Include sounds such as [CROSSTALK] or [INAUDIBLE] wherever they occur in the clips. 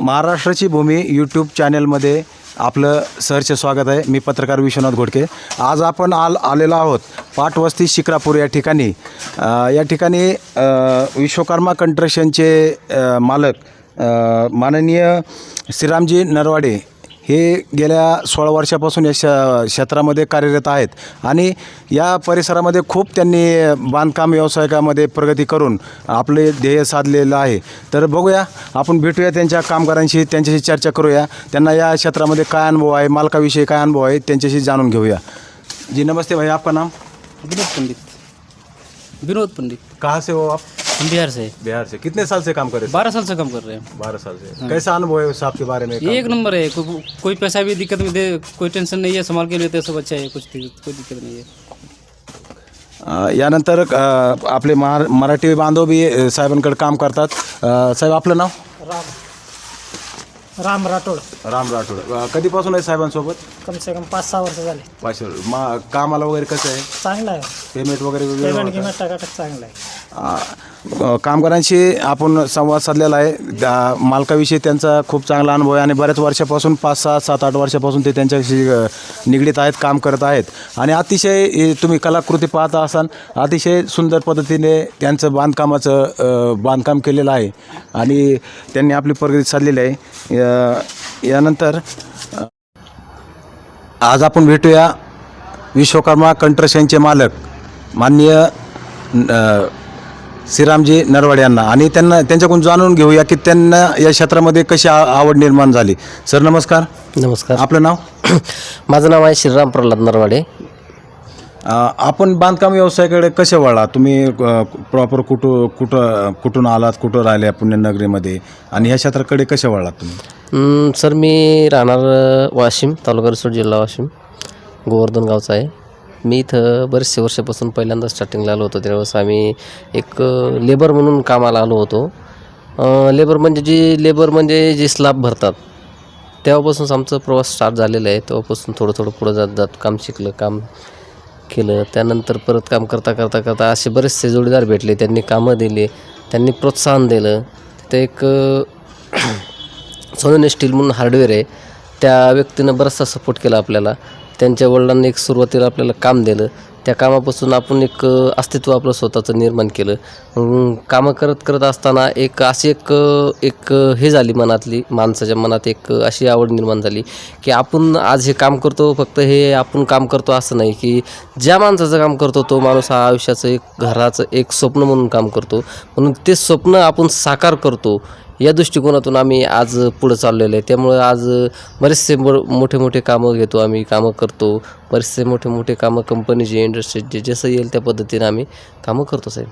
महाराष्ट्राची भूमी यूट्यूब चॅनलमध्ये आपलं सरचे स्वागत आहे. मी पत्रकार विश्वनाथ घोडके. आज आपण आल आलेलो आहोत पाटवस्ती शिक्रापूर या ठिकाणी. या ठिकाणी विश्वकर्मा कंस्ट्रक्शनचे मालक माननीय श्रीरामजी नरवाडे हे गेल्या सोळा वर्षापासून या श क्षेत्रामध्ये कार्यरत आहेत. आणि या परिसरामध्ये खूप त्यांनी बांधकाम व्यावसायिकामध्ये प्रगती करून आपले ध्येय साधलेलं आहे. तर बघूया आपण भेटूया त्यांच्या कामगारांशी त्यांच्याशी चर्चा करूया. त्यांना या क्षेत्रामध्ये काय अनुभव आहे मालकाविषयी काय अनुभव आहे त्यांच्याशी जाणून घेऊया. जी नमस्ते भाई आपका नाम? विनोद पंडित. विनोद पंडित. कहाँ से हो आप? हम बिहार से। बिहार से। कितने साल से काम कर रहे बारह साल से काम कर रहे हैं। बारह साल से। कैसा अनुभव है उस आपके बारे में? एक नंबर है। को, कोई पैसा भी दिक्कत में दे कोई टेंशन नहीं है। संभाल के लेते हैं, सब अच्छा है। कुछ कोई दिक्कत नहीं है। अ, यानंतर अ, आपले महा मराठी बांधव बी अ, साहेबांकडे काम करतात. अ, साहेब आपलं नाव? राम। राठोड. राम राठोड. अ, कधीपासून आहे साहेबांसोबत? कम से कम पाच सहा वर्ष झाले. पाचशे मा कामाला वगैरे कसं आहे? चांगलं आहे. पेमेंट वगैरे वेगवेगळं पेमेंट होतं? गिमेंट टाकाटक चांगलं आहे. अ, कामगारांशी आपण संवाद साधलेला आहे. त्या मालकाविषयी त्यांचा खूप चांगला अनुभव आहे आणि बऱ्याच वर्षापासून पाच सहा सात आठ वर्षापासून ते त्यांच्याशी निगडीत आहेत काम करत आहेत. आणि अतिशय तुम्ही कलाकृती पाहत असाल अतिशय सुंदर पद्धतीने त्यांचं बांधकामाचं बांधकाम केलेलं आहे. आणि त्यांनी आपली प्रगती साधलेली आहे. यानंतर आज आपण भेटूया विश्वकर्मा कंट्रशनचे मालक माननीय श्रीरामजी नरवाडे यांना. आणि त्यांना त्यांच्याकडून जाणून घेऊया की त्यांना या क्षेत्रामध्ये कशी आ- आवड निर्माण झाली. सर नमस्कार. नमस्कार. आपलं नाव? [CLEARS THROAT] माझं नाव आहे श्रीराम प्रल्हाद नरवाडे. अ, आपण बांधकाम व्यवसायाकडे कसे वळला? तुम्ही प्रॉपर कुठं कुठं कुठून आलात? कुठं राहिल्या पुण्यनगरीमध्ये आणि ह्या क्षेत्राकडे कसे वळलात तुम्ही? सर मी राहणार अ, वाशिम तालुका रिसोड जिल्हा वाशिम. गोवर्धन गावचा आहे. मी इथं बरेचसे वर्षापासून पहिल्यांदा स्टार्टिंगला आलो होतो. त्यावेळेस आम्ही एक लेबर म्हणून कामाला आलो होतो. लेबर म्हणजे जी लेबर म्हणजे जे स्लॅब भरतात. तेव्हापासूनच आमचा प्रवास स्टार्ट झालेला आहे. तेव्हापासून थोडं थोडं पुढं जात जात काम शिकलं काम केलं. त्यानंतर परत काम करता करता करता असे बरेचसे जोडीदार भेटले. त्यांनी कामं दिली त्यांनी प्रोत्साहन दिलं. ते एक [COUGHS] सोनन स्टील म्हणून हार्डवेअर आहे. त्या व्यक्तीनं बराचसा सपोर्ट केला आपल्याला. त्यांच्या वडिलांनी एक सुरुवातीला आपल्याला काम दिलं. त्या कामापासून आपण एक अस्तित्व आपलं स्वतःचं निर्माण केलं. कामं करत करत असताना एक अशी एक एक हे झाली मनातली माणसाच्या मनात एक अशी आवड निर्माण झाली की आपण आज हे काम करतो फक्त हे आपण काम करतो असं नाही की ज्या माणसाचं काम करतो तो माणूस हा आयुष्याचं एक घराचं एक स्वप्न म्हणून काम करतो. म्हणून ते स्वप्न आपण साकार करतो. या दृष्टिकोनातून आम्ही आज पुढं चाललेलं आहे. त्यामुळं आज बरेचसे मोठे मोठे कामं घेतो आम्ही कामं करतो. बरेचसे मोठे मोठे कामं कंपनीचे इंडस्ट्रीचे जसं येईल त्या पद्धतीने आम्ही कामं करतो साहेब.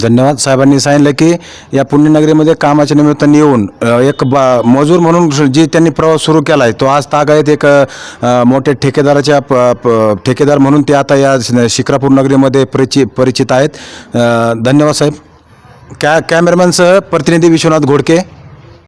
धन्यवाद साहेबांनी सांगितलं की या पुण्यनगरीमध्ये कामाच्या निमित्ताने येऊन एक बा मजूर म्हणून जी त्यांनी प्रवास सुरू केला आहे तो आज तागायत एक मोठ्या मोठे ठेकेदाराच्या प, प, ठेकेदार म्हणून ते आता या शिक्रापूर नगरीमध्ये परिचि परिचित आहेत. धन्यवाद साहेब. कॅ कॅमेरामॅनसह प्रतिनिधी विश्वनाथ घोडके.